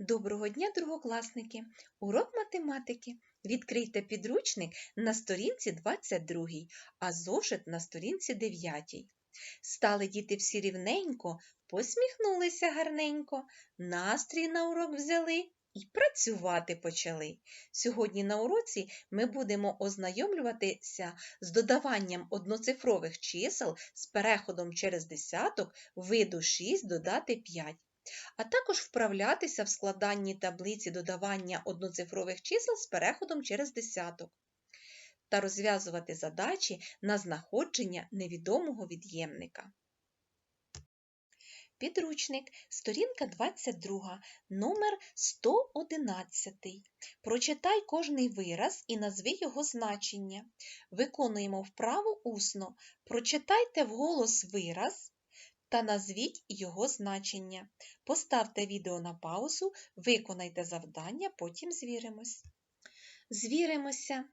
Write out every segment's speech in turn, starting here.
Доброго дня, другокласники! Урок математики. Відкрийте підручник на сторінці 22, а зошит на сторінці 9. Стали діти всі рівненько, посміхнулися гарненько, настрій на урок взяли і працювати почали. Сьогодні на уроці ми будемо ознайомлюватися з додаванням одноцифрових чисел з переходом через десяток виду 6 додати 5 а також вправлятися в складанні таблиці додавання одноцифрових чисел з переходом через десяток та розв'язувати задачі на знаходження невідомого від'ємника. Підручник, сторінка 22, номер 111. Прочитай кожний вираз і назви його значення. Виконуємо вправу усно. Прочитайте вголос вираз та назвіть його значення. Поставте відео на паузу, виконайте завдання, потім звіримось. Звіримося.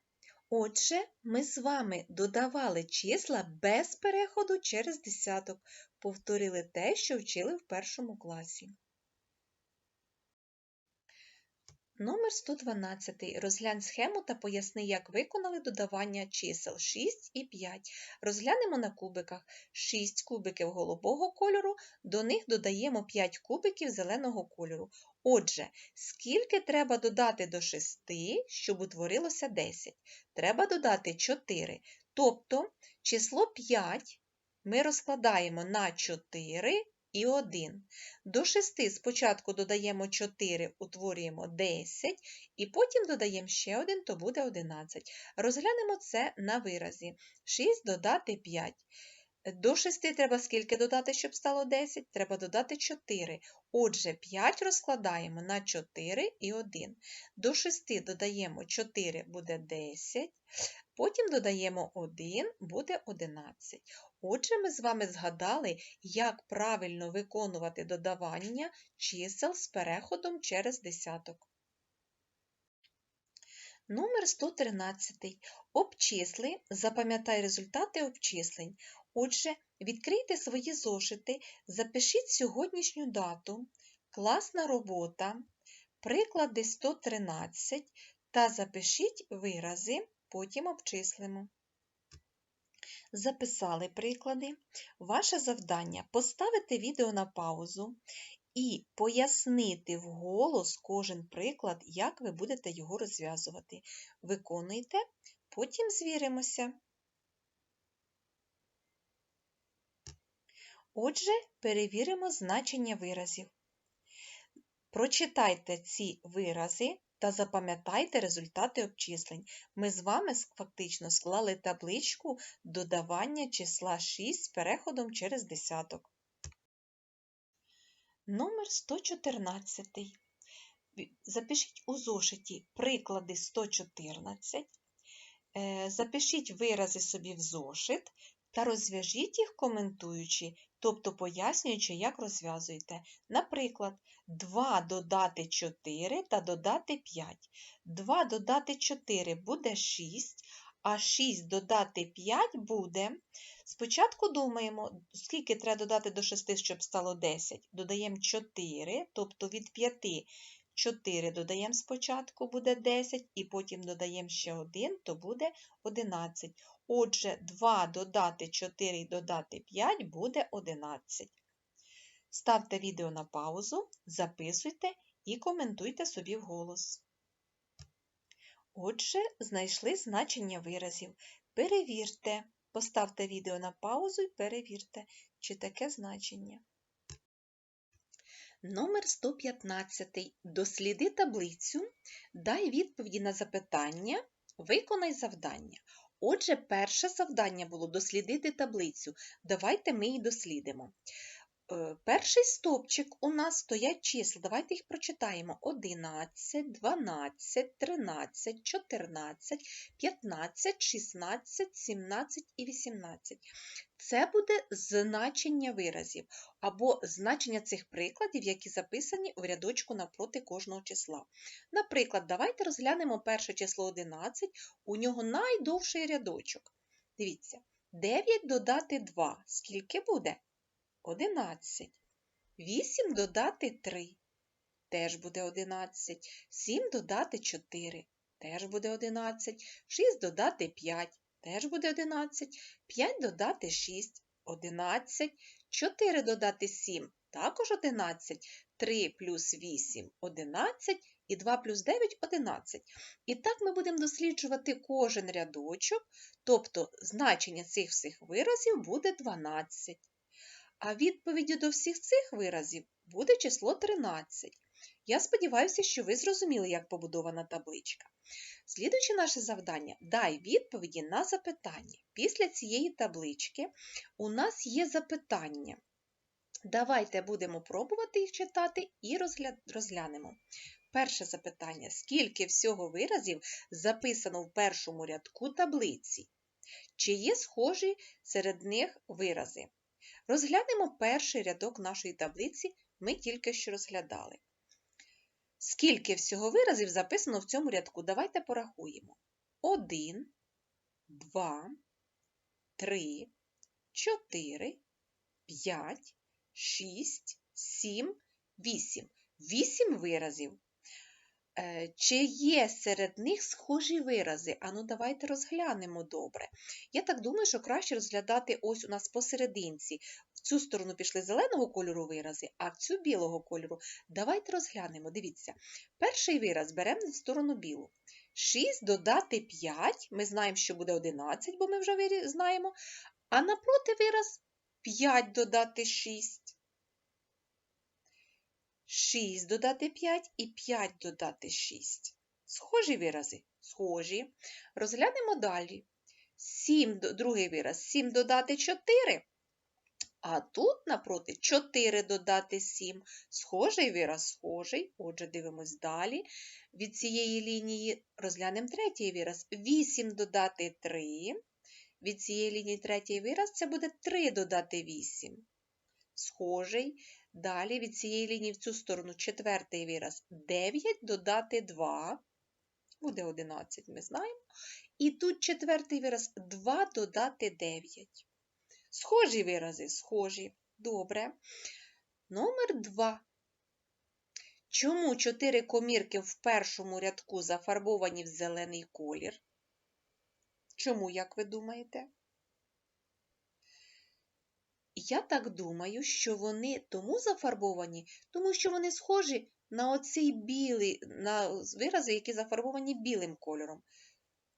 Отже, ми з вами додавали числа без переходу через десяток, повторили те, що вчили в першому класі. Номер 112. Розглянь схему та поясни, як виконали додавання чисел 6 і 5. Розглянемо на кубиках 6 кубиків голубого кольору, до них додаємо 5 кубиків зеленого кольору. Отже, скільки треба додати до 6, щоб утворилося 10? Треба додати 4. Тобто число 5 ми розкладаємо на 4 і 1. До 6 спочатку додаємо 4, утворюємо 10, і потім додаємо ще 1, то буде 11. Розглянемо це на виразі. 6 додати 5. До 6 треба скільки додати, щоб стало 10? Треба додати 4. Отже, 5 розкладаємо на 4 і 1. До 6 додаємо 4, буде 10. Потім додаємо 1, буде 11. Отже, ми з вами згадали, як правильно виконувати додавання чисел з переходом через десяток. Номер 113. Обчисли. Запам'ятай результати обчислень. Отже, відкрийте свої зошити, запишіть сьогоднішню дату, класна робота, приклади 113 та запишіть вирази, потім обчислимо. Записали приклади. Ваше завдання поставити відео на паузу і пояснити вголос кожен приклад, як ви будете його розв'язувати. Виконуйте, потім звіримося. Отже, перевіримо значення виразів. Прочитайте ці вирази та запам'ятайте результати обчислень. Ми з вами фактично склали табличку додавання числа 6 з переходом через десяток. Номер 114. Запишіть у зошиті приклади 114. Е, запишіть вирази собі в зошит та розв'яжіть їх коментуючи, тобто пояснюючи, як розв'язуєте. Наприклад, 2 додати 4 та додати 5. 2 додати 4 буде 6, а 6 додати 5 буде. Спочатку думаємо, скільки треба додати до 6, щоб стало 10. Додаємо 4, тобто від 5 4 додаємо спочатку, буде 10, і потім додаємо ще 1, то буде 11. Отже, 2 додати 4 і додати 5 буде 11. Ставте відео на паузу, записуйте і коментуйте собі вголос. Отже, знайшли значення виразів. Перевірте, поставте відео на паузу і перевірте, чи таке значення. Номер 115. Досліди таблицю. Дай відповіді на запитання. Виконай завдання. Отже, перше завдання було дослідити таблицю. Давайте ми її дослідимо. Е, перший стовпчик у нас стоять числа. Давайте їх прочитаємо: 11, 12, 13, 14, 15, 16, 17 і 18. Це буде значення виразів або значення цих прикладів, які записані в рядочку напроти кожного числа. Наприклад, давайте розглянемо перше число 11, у нього найдовший рядочок. Дивіться, 9 додати 2. Скільки буде? 11. 8 додати 3. теж буде 11. 7 додати 4 теж буде 11. 6 додати 5 теж буде 11. 5 додати 6 11. 4 додати 7 також 11. 3 плюс 8 11 і 2 плюс 9 11. І так ми будемо досліджувати кожен рядочок, тобто значення цих всіх виразів буде 12. А відповіддю до всіх цих виразів буде число 13. Я сподіваюся, що ви зрозуміли, як побудована табличка. Слідуючи наше завдання, дай відповіді на запитання. Після цієї таблички у нас є запитання. Давайте будемо пробувати їх читати і розглянемо. Перше запитання: скільки всього виразів записано в першому рядку таблиці? Чи є схожі серед них вирази? Розглянемо перший рядок нашої таблиці, ми тільки що розглядали. Скільки всього виразів записано в цьому рядку? Давайте порахуємо. 1, 2, 3, 4, 5, 6, 7, 8. 8 виразів. Е, чи є серед них схожі вирази? Ану, давайте розглянемо добре. Я так думаю, що краще розглядати ось у нас посерединці. В цю сторону пішли зеленого кольору вирази, а в цю білого кольору. Давайте розглянемо. Дивіться, перший вираз беремо в сторону білу. 6 додати 5, ми знаємо, що буде 11, бо ми вже знаємо. А напроти вираз 5 додати 6. 6 додати 5 і 5 додати 6. Схожі вирази? Схожі. Розглянемо далі. 7, Другий вираз 7 додати 4. А тут, напроти, 4 додати 7. Схожий вираз, схожий. Отже, дивимось далі. Від цієї лінії розглянемо третій вираз. 8 додати 3. Від цієї лінії третій вираз це буде 3 додати 8. Схожий. Далі від цієї лінії в цю сторону четвертий вираз 9 додати 2, буде 11, ми знаємо. І тут четвертий вираз 2 додати 9. Схожі вирази, схожі. Добре. Номер 2. Чому чотири комірки в першому рядку зафарбовані в зелений колір? Чому, як ви думаєте? Я так думаю, що вони тому зафарбовані, тому що вони схожі на оцей білий, на вирази, які зафарбовані білим кольором.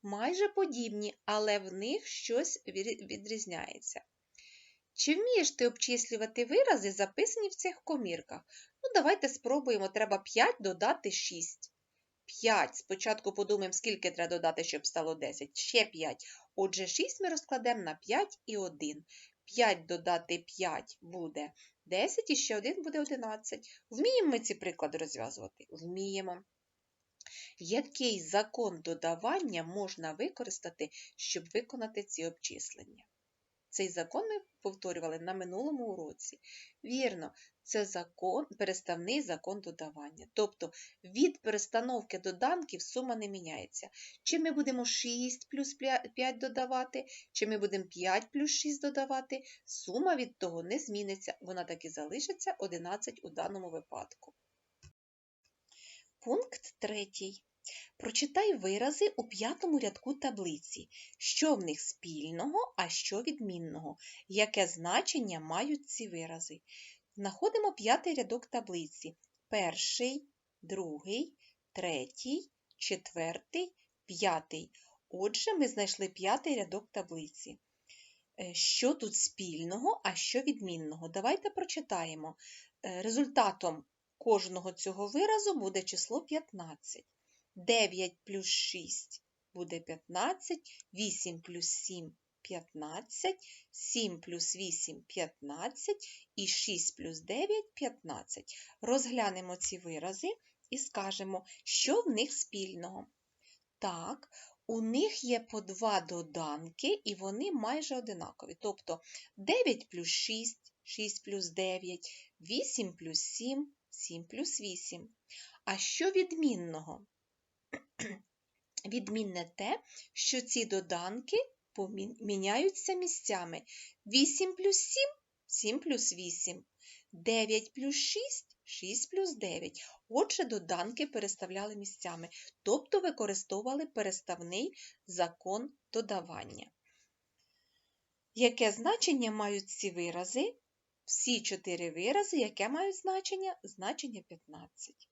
Майже подібні, але в них щось відрізняється. Чи вмієш ти обчислювати вирази, записані в цих комірках? Ну, давайте спробуємо, треба 5 додати 6. 5. Спочатку подумаємо, скільки треба додати, щоб стало 10. Ще 5. Отже, 6 ми розкладемо на 5 і 1. 5 додати 5 буде 10 і ще 1 буде 11. Вміємо ми ці приклади розв'язувати? Вміємо. Який закон додавання можна використати, щоб виконати ці обчислення? Цей закон ми повторювали на минулому уроці. Вірно, це закон, переставний закон додавання. Тобто від перестановки доданків сума не міняється. Чи ми будемо 6 плюс 5 додавати, чи ми будемо 5 плюс 6 додавати, сума від того не зміниться, вона так і залишиться 11 у даному випадку. Пункт третій. Прочитай вирази у п'ятому рядку таблиці, що в них спільного, а що відмінного, яке значення мають ці вирази. Знаходимо п'ятий рядок таблиці. Перший, другий, третій, четвертий, п'ятий. Отже, ми знайшли п'ятий рядок таблиці. Е, що тут спільного, а що відмінного? Давайте прочитаємо. Е, результатом кожного цього виразу буде число 15. 9 плюс 6 буде 15, 8 плюс 7 15, 7 плюс 8 15 і 6 плюс 9 15. Розглянемо ці вирази і скажемо, що в них спільного. Так, у них є по два доданки, і вони майже одинакові. Тобто 9 плюс 6, 6 плюс 9, 8 плюс 7, 7 плюс 8. А що відмінного? Відмінне те, що ці доданки міняються місцями. 8 плюс 7 7 плюс 8, 9 плюс 6 6 плюс 9. Отже, доданки переставляли місцями, тобто використовували переставний закон додавання. Яке значення мають ці вирази? Всі чотири вирази, яке мають значення? Значення 15.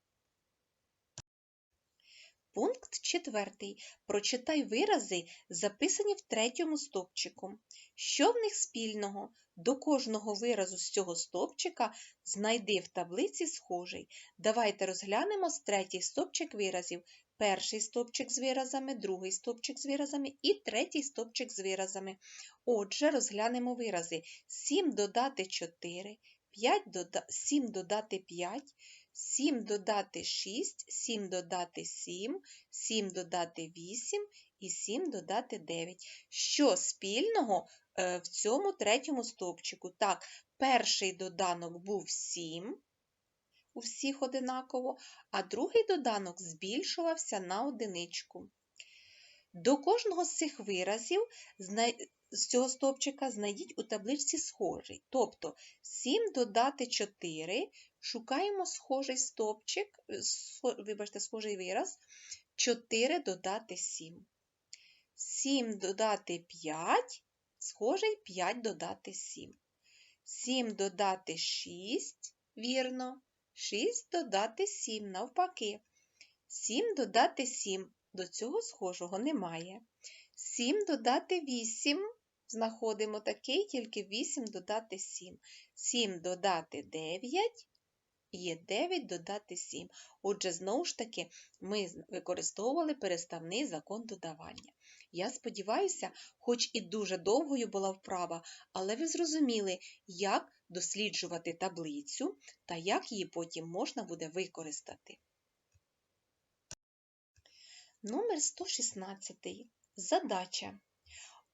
Пункт четвертий. Прочитай вирази, записані в третьому стовпчику. Що в них спільного? До кожного виразу з цього стовпчика знайди в таблиці схожий. Давайте розглянемо з третій стовпчик виразів. Перший стовпчик з виразами, другий стовпчик з виразами і третій стовпчик з виразами. Отже, розглянемо вирази. 7 додати 4, 5 дода... 7 додати 5, 7 додати 6, 7 додати 7, 7 додати 8 і 7 додати 9. Що спільного е, в цьому третьому стовпчику? Так, перший доданок був 7, у всіх одинаково, а другий доданок збільшувався на одиничку. До кожного з цих виразів з цього стовпчика знайдіть у табличці схожий. Тобто 7 додати 4, шукаємо схожий стовпчик, е, вибачте, схожий вираз, 4 додати 7. 7 додати 5, схожий 5 додати 7. 7 додати 6, вірно, 6 додати 7, навпаки. 7 додати 7, до цього схожого немає. 7 додати 8, знаходимо такий, тільки 8 додати 7. 7 додати 9, є 9 додати 7. Отже, знову ж таки, ми використовували переставний закон додавання. Я сподіваюся, хоч і дуже довгою була вправа, але ви зрозуміли, як досліджувати таблицю та як її потім можна буде використати. Номер 116. Задача.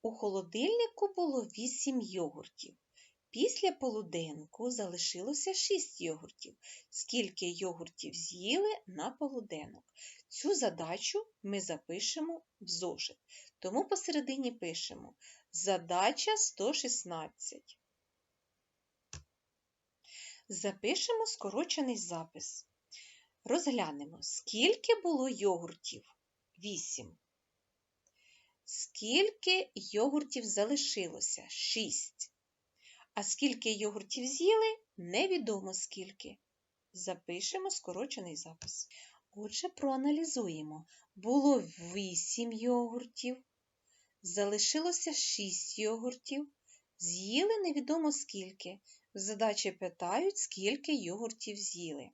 У холодильнику було 8 йогуртів. Після полуденку залишилося 6 йогуртів. Скільки йогуртів з'їли на полуденок? Цю задачу ми запишемо в зошит. Тому посередині пишемо задача 116. Запишемо скорочений запис. Розглянемо, скільки було йогуртів? 8. Скільки йогуртів залишилося? 6. А скільки йогуртів з'їли? Невідомо скільки. Запишемо скорочений запис. Отже, проаналізуємо. Було 8 йогуртів, залишилося 6 йогуртів, з'їли невідомо скільки. В задачі питають, скільки йогуртів з'їли.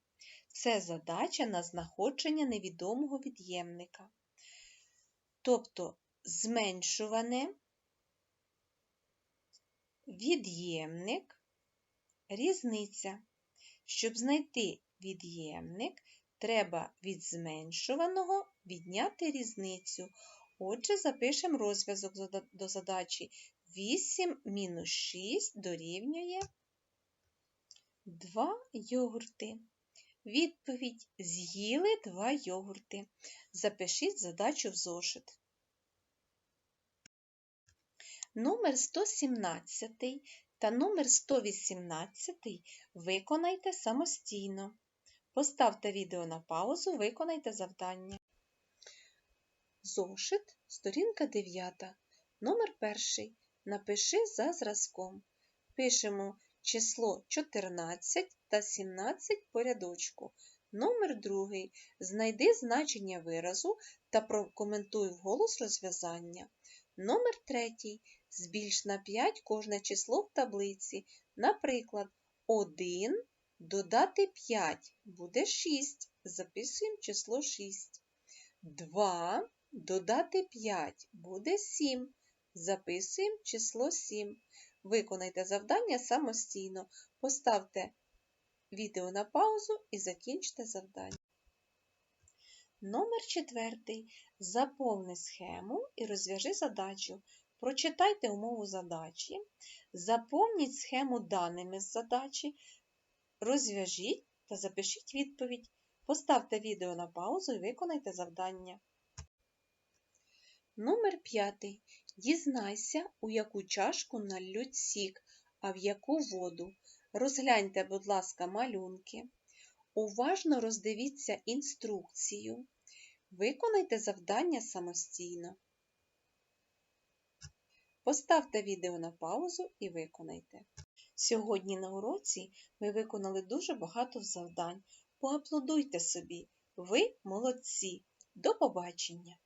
Це задача на знаходження невідомого від'ємника. Тобто зменшуване від'ємник, різниця. Щоб знайти від'ємник, треба від зменшуваного відняти різницю. Отже, запишемо розв'язок до задачі 8 мінус 6 дорівнює 2 йогурти. Відповідь з'їли 2 йогурти. Запишіть задачу в зошит. Номер 117 та номер 118 виконайте самостійно. Поставте відео на паузу, виконайте завдання. Зошит, сторінка 9. Номер 1. Напиши за зразком. Пишемо число 14 та 17 по рядочку. Номер 2. Знайди значення виразу та прокоментуй вголос розв'язання. Номер 3. Збільш на 5 кожне число в таблиці. Наприклад, 1 додати 5 буде 6. Записуємо число 6. 2 додати 5 буде 7. Записуємо число 7. Виконайте завдання самостійно. Поставте відео на паузу і закінчте завдання. Номер 4. Заповни схему і розв'яжи задачу. Прочитайте умову задачі. Заповніть схему даними з задачі. Розв'яжіть та запишіть відповідь. Поставте відео на паузу і виконайте завдання. Номер 5. Дізнайся, у яку чашку налють сік, а в яку воду. Розгляньте, будь ласка, малюнки. Уважно роздивіться інструкцію. Виконайте завдання самостійно. Поставте відео на паузу і виконайте. Сьогодні на уроці ми виконали дуже багато завдань. Поаплодуйте собі. Ви молодці. До побачення!